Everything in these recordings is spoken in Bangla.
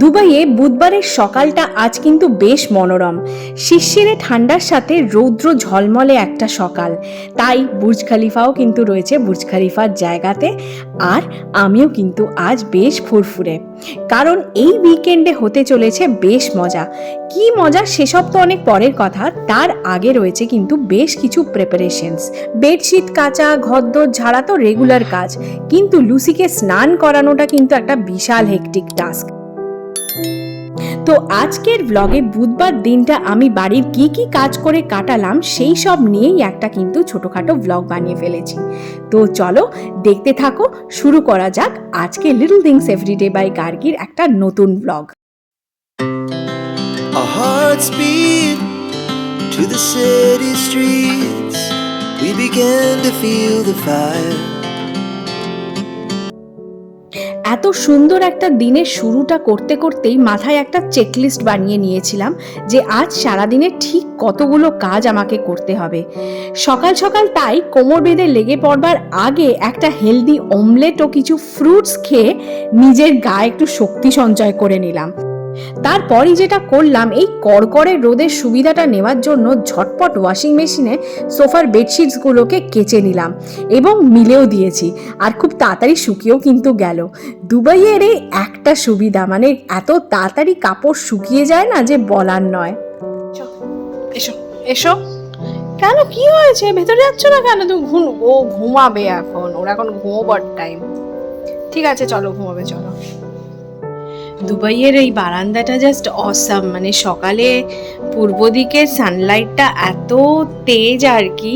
দুবাইয়ে বুধবারের সকালটা আজ কিন্তু বেশ মনোরম। শিশিরে ঠান্ডার সাথে রৌদ্র ঝলমলে একটা সকাল। তাই বুর্জ খালিফাও কিন্তু রয়েছে বুর্জ খালিফার জায়গাতে আর আমিও কিন্তু আজ বেশ ফুরফুরে। কারণ এই উইকেন্ডে হতে চলেছে বেশ মজা। কি মজা সেসব তো অনেক পরের কথা, তার আগে রয়েছে কিন্তু বেশ কিছু প্রিপারেশনস বেডশিট কাচা, ঘরদোর ঝাড়া তো রেগুলার কাজ, কিন্তু লুসিকে স্নান করানোটা কিন্তু একটা বিশাল হেকটিক টাস্ক তো আজকের ব্লগে বুধবার দিনটা আমি বাড়ির কি কি কাজ করে কাটালাম সেই সব নিয়েই একটা কিন্তু ছোটোখাটো ব্লগ বানিয়ে ফেলেছি তো চলো দেখতে থাকো, শুরু করা যাক আজকে লিটল থিংস এভরিডে বাই গার্গির একটা নতুন blog to the city streets. We began to feel the fire. এত সুন্দর একটা দিনের শুরুটা করতে করতেই মাথায় একটা চেকলিস্ট বানিয়ে নিয়েছিলাম যে আজ সারাদিনে ঠিক কতগুলো কাজ আমাকে করতে হবে। সকাল সকাল তাই কোমর বেঁধে লেগে পড়বার আগে একটা হেলদি অমলেট ও কিছু ফ্রুটস খেয়ে নিজের গায়ে একটু শক্তি সঞ্চয় করে নিলাম। তারপরই যেটা করলাম এই কড়কড়ে রোদের সুবিধাটা নেওয়ার জন্য ঝটপট ওয়াশিং মেশিনে সোফার বেডশিটসগুলোকে কেচে নিলাম এবং মিলেও দিয়েছি। আর খুব তাড়াতাড়ি শুকিয়েও কিন্তু গেল। দুবাইয়ের এই একটা সুবিধা মানে এত তাড়াতাড়ি কাপড় শুকিয়ে যায় না যে বলার নয়। এসো এসো কেন? কি হয়েছে? ভেতরে যাচ্ছ না কেন? তুমি ঘুম ও ঘুমাবে এখন। ওরা এখন ঘুমোবার টাইম ঠিক আছে চলো ঘুমাবে চলো। দুবাইয়ের এই বারান্দাটা জাস্ট অসাম মানে সকালে পূর্ব দিকের সানলাইটটা এত তেজ আর কি,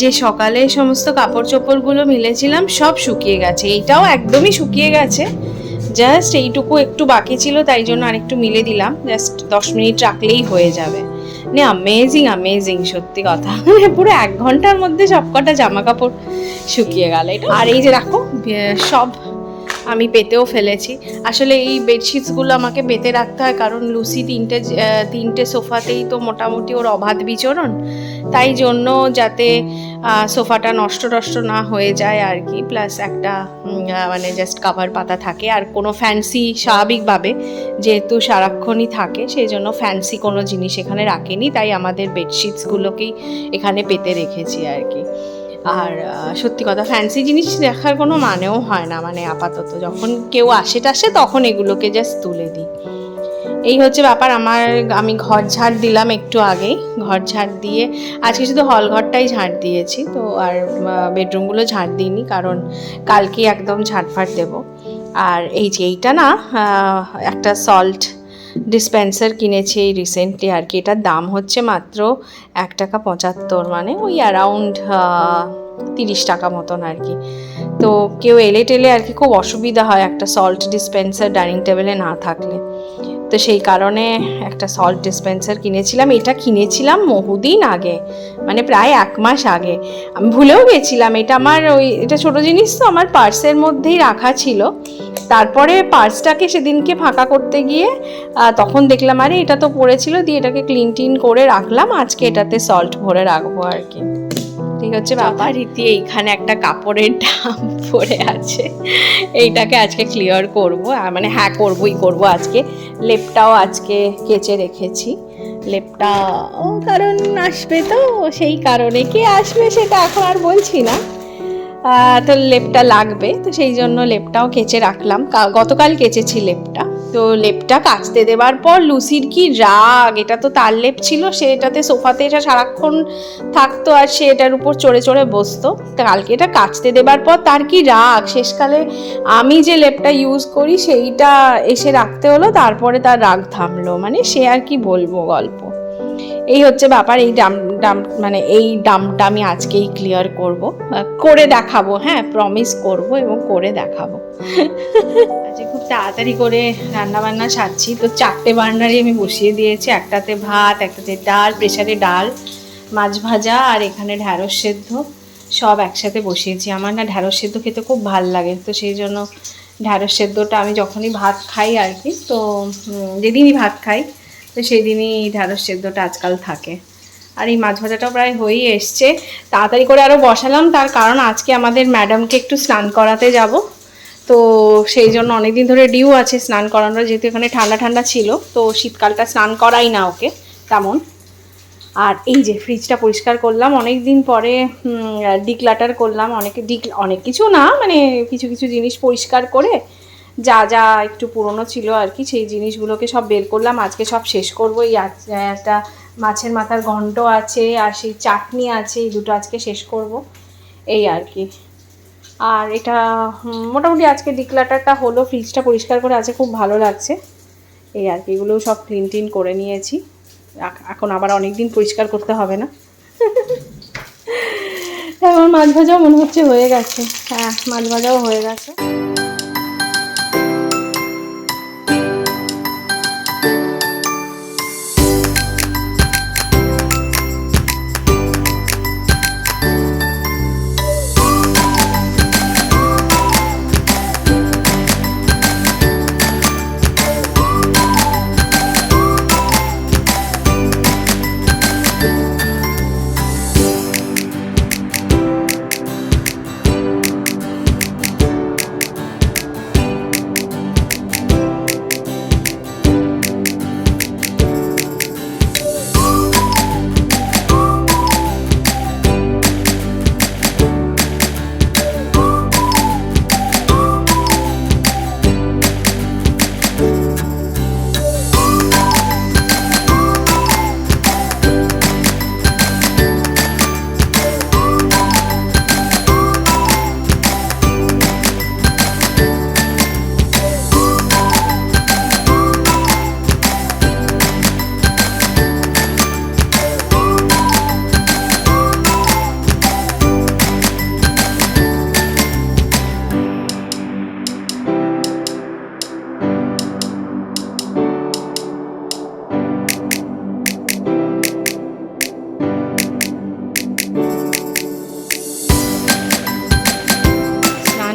যে সকালে সমস্ত কাপড় চোপড়গুলো মিলেছিলাম, সব শুকিয়ে গেছে। এইটাও একদমই শুকিয়ে গেছে। জাস্ট এইটুকু একটু বাকি ছিল, তাই জন্য আরেকটু মিলে দিলাম। জাস্ট দশ মিনিট রাখলেই হয়ে যাবে। মানে অ্যামেজিং অ্যামেজিং সত্যি কথা। মানে পুরো এক ঘণ্টার মধ্যে সবকটা জামা কাপড় শুকিয়ে গেল। এটা আর এই যে দেখো, সব আমি পেতেও ফেলেছি। আসলে এই বেডশিটসগুলো আমাকে পেতে রাখতে হয় কারণ লুসি তিনটে তিনটে সোফাতেই তো মোটামুটি ওর অবাধ বিচরণ। তাই জন্য যাতে সোফাটা নষ্ট টষ্ট না হয়ে যায় আর কি প্লাস একটা মানে জাস্ট কাভার পাতা থাকে। আর কোনো ফ্যান্সি স্বাভাবিকভাবে যেহেতু সারাক্ষণই থাকে, সেই জন্য ফ্যান্সি কোনো জিনিস এখানে রাখেনি। তাই আমাদের বেডশিটসগুলোকেই এখানে পেতে রেখেছি আর কি। আর সত্যি কথা ফ্যান্সি জিনিস দেখার কোনো মানেও হয় না মানে আপাতত। যখন কেউ আসে টাসে, তখন এগুলোকে জাস্ট তুলে দিই। এই হচ্ছে ব্যাপার, আমার, আমি ঘর ঝাড় দিলাম একটু আগেই। ঘর ঝাড় দিয়ে, আজকে শুধু হল ঘরটাই ঝাড় দিয়েছি, তো আর বেডরুমগুলো ঝাড় দিইনি, কারণ কালকে একদম ঝাড়ফাট দেবো। আর এই যে এইটা না একটা সল্ট ডিসপেন্সার কিনেছি এই রিসেন্টলি আর কি। এটার দাম হচ্ছে মাত্র এক টাকা পঁচাত্তর মানে ওই অ্যারাউন্ড তিরিশ টাকা মতন আর কি। তো কেউ এলে টেলে আর কি খুব অসুবিধা হয় একটা সল্ট ডিসপেন্সার ডাইনিং টেবিলে না থাকলে। তো সেই কারণে একটা সল্ট ডিসপেন্সার কিনেছিলাম। এটা কিনেছিলাম বহুদিন আগে মানে প্রায় এক মাস আগে। আমি ভুলেও গেছিলাম, এটা আমার ওই, এটা ছোট জিনিস তো, আমার পার্সের মধ্যেই রাখা ছিল। তারপরে পার্সটাকে সেদিনকে ফাঁকা করতে গিয়ে তখন দেখলাম, আরে এটা তো পড়েছিল, দিয়ে এটাকে ক্লিন টিন করে রাখলাম, আজকে এটাতে সল্ট ভরে রাখব আর কি। ঠিক হচ্ছে ব্যাপার রীতি এইখানে একটা কাপড়ের ডাম পড়ে আছে। এইটাকে আজকে ক্লিয়ার করব মানে হ্যাঁ করবই করব আজকে। লেপটাও আজকে কেচে রেখেছি। লেপটা ও কারণ আসবে তো সেই কারণে। কে আসবে সেটা এখন আর বলছি না। তো লেপটা লাগবে তো সেই জন্য লেপটাও কেচে রাখলাম। গতকাল কেচেছি লেপটা। তো লেপটা কাচতে দেওয়ার পর লুসির কি রাগ? এটা তো তার লেপ ছিল, সে এটাতে সোফাতে এটা সারাক্ষণ থাকতো আর সে এটার উপর চড়ে চড়ে বসতো। কালকে এটা কাচতে দেবার পর তার কি রাগ? শেষকালে আমি যে লেপটা ইউজ করি, সেইটা এসে রাখতে হলো, তারপরে তার রাগ থামলো। মানে সে আর কি বলব গল্প। এই হচ্ছে ব্যাপার, এই ডাম ডাম মানে এই ডামটা আমি আজকেই ক্লিয়ার করব। করে দেখাবো হ্যাঁ প্রমিস করব এবং করে দেখাবো। আজকে খুব তাড়াতাড়ি করে রান্না বান্না সারছি, তো চারটে বার্নারই আমি বসিয়ে দিয়েছি, একটাতে ভাত, একটাতে ডাল প্রেশারে ডাল, মাছ ভাজা আর এখানে ঢ্যাঁড়স সেদ্ধ, সব একসাথে বসিয়েছি। আমার না ঢ্যাঁড়স সেদ্ধ খেতে খুব ভালো লাগে, তো সেই জন্য ঢ্যাঁড়স সেদ্ধটা আমি যখনই ভাত খাই আর কি, তো যেদিনই ভাত খাই তো সেই দিনই ঢ্যাঁড়স সেদ্ধটা আজকাল থাকে। আর এই মাছ ভাজাটাও প্রায় হয়েই এসছে। তাড়াতাড়ি করে আরও বসালাম, তার কারণ আজকে আমাদের ম্যাডামকে একটু স্নান করাতে যাব। তো সেই জন্য অনেকদিন ধরে ডিউ আছে স্নান করানোর, যেহেতু এখানে ঠান্ডা ঠান্ডা ছিল, তো শীতকালটা স্নান করাই না ওকে, তেমন। আর এই যে ফ্রিজটা পরিষ্কার করলাম অনেক দিন পরে ডিক্লাটার করলাম, অনেক ডিক অনেক কিছু না মানে কিছু কিছু জিনিস পরিষ্কার করে যা যা একটু পুরনো ছিল আর কি, সেই জিনিসগুলোকে সব বের করলাম। আজকে সব শেষ করব। এই একটা মাছের মাথার ঘন্ট আছে আর সেই চাটনি আছে, এই দুটো আজকে শেষ করব। এই আর কি। আর এটা মোটামুটি আজকে ডিক্লাটারটা হলো, ফ্রিজটা পরিষ্কার করে আছে, খুব ভালো লাগছে। এই আর কি, এগুলোও সব ক্লিন টিন করে নিয়েছি। এখন আবার অনেক দিন পরিষ্কার করতে হবে না। এখন মাছ ভাজাও মনে হচ্ছে হয়ে গেছে। হ্যাঁ মাছ ভাজাও হয়ে গেছে।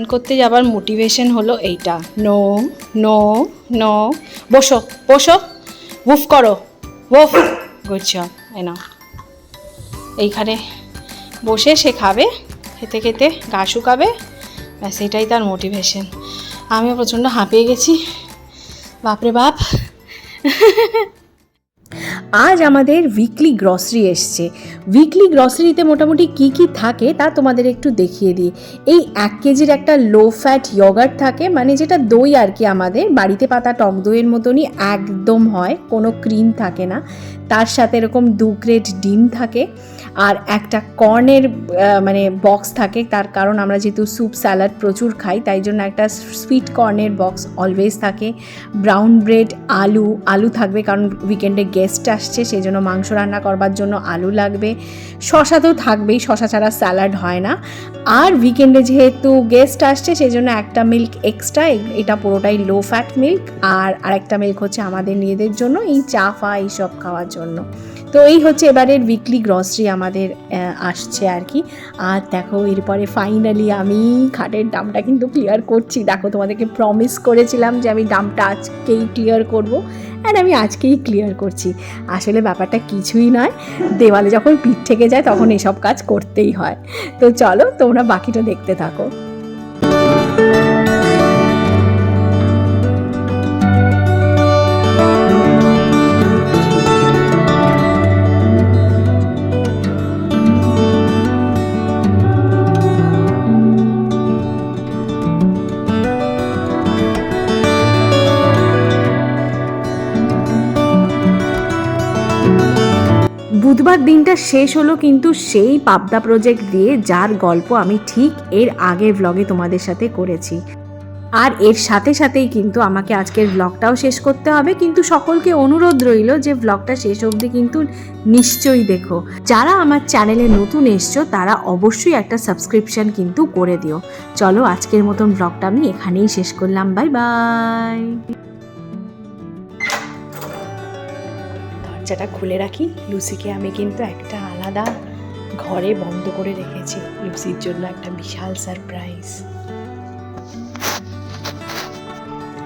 করতে যাবার মোটিভেশন হলো এইটা। No no no. বসো বসো। উফ করো। উফ গুড নাও এইখানে বসে সে খাবে, খেতে খেতে গা শুকাবে, ব্যাস এটাই তার মোটিভেশন আমিও প্রচণ্ড হাঁপিয়ে গেছি। বাপরে বাপ। আজ আমাদের উইকলি গ্রসারি এসছে। উইকলি গ্রসারিতে মোটামুটি কি কি থাকে তা তোমাদের একটু দেখিয়ে দিই। এই এক কেজির একটা লো ফ্যাট ইয়গার্ট থাকে মানে যেটা দই আর কি আমাদের, বাড়িতে পাতা টক দইয়ের মতনই একদম হয়, কোনো ক্রিম থাকে না। তার সাথে এরকম দু গ্রেড ডিম থাকে। আর একটা কর্নের মানে বক্স থাকে। তার কারণ আমরা যেহেতু স্যুপ স্যালাড প্রচুর খাই, তাই জন্য একটা সুইট কর্নের বক্স অলওয়েজ থাকে। ব্রাউন ব্রেড আলু আলু থাকবে কারণ উইকেন্ডে গেস্ট আসছে সেই জন্য মাংস রান্না করবার জন্য আলু লাগবে। শশা তো থাকবেই শশা ছাড়া স্যালাড হয় না। আর উইকেন্ডে যেহেতু গেস্ট আসছে সেই জন্য একটা মিল্ক এক্সট্রা এটা পুরোটাই লো ফ্যাট মিল্ক আর আরেকটা মিল্ক হচ্ছে আমাদের নিজেদের জন্য, এই চা, ফা, এইসব খাওয়ার জন্য। তো এই হচ্ছে এবারের উইকলি গ্রসারি আমাদের আসছে আর কি। আর দেখো, এরপরে ফাইনালি আমি খাটের দামটা কিন্তু ক্লিয়ার করছি। দেখো, তোমাদেরকে প্রমিস করেছিলাম যে আমি দামটা আজকেই ক্লিয়ার করব আর আমি আজকেই ক্লিয়ার করছি। আসলে ব্যাপারটা কিছুই নয়। দেওয়ালে যখন পিঠ থেকে যায়, তখন এসব কাজ করতেই হয়। তো চলো, তোমরা বাকিটা দেখতে থাকো। বুধবার দিনটা শেষ হলো, কিন্তু সেই পাবদা প্রজেক্ট দিয়ে যার গল্প আমি ঠিক এর আগের ব্লগে তোমাদের সাথে করেছি। আর এর সাথে সাথেই কিন্তু আমাকে আজকের ব্লগটাও শেষ করতে হবে। কিন্তু সকলকে অনুরোধ রইল যে ব্লগটা শেষ অবধি কিন্তু নিশ্চয়ই দেখো। যারা আমার চ্যানেলে নতুন এসছো, তারা অবশ্যই একটা সাবস্ক্রিপশন কিন্তু করে দিও। চলো আজকের মতন ব্লগটা আমি এখানেই শেষ করলাম। বাই বাই দরজাটা খুলে রাখি। লুসিকে আমি কিন্তু একটা আলাদা ঘরে বন্ধ করে রেখেছি। লুসির জন্য একটা বিশাল সারপ্রাইজ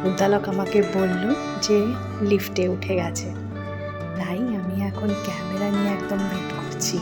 উদ্দালক আমাকে বলল যে লিফটে উঠে গেছে। তাই আমি এখন ক্যামেরা নিয়ে একদম ওয়েট করছি।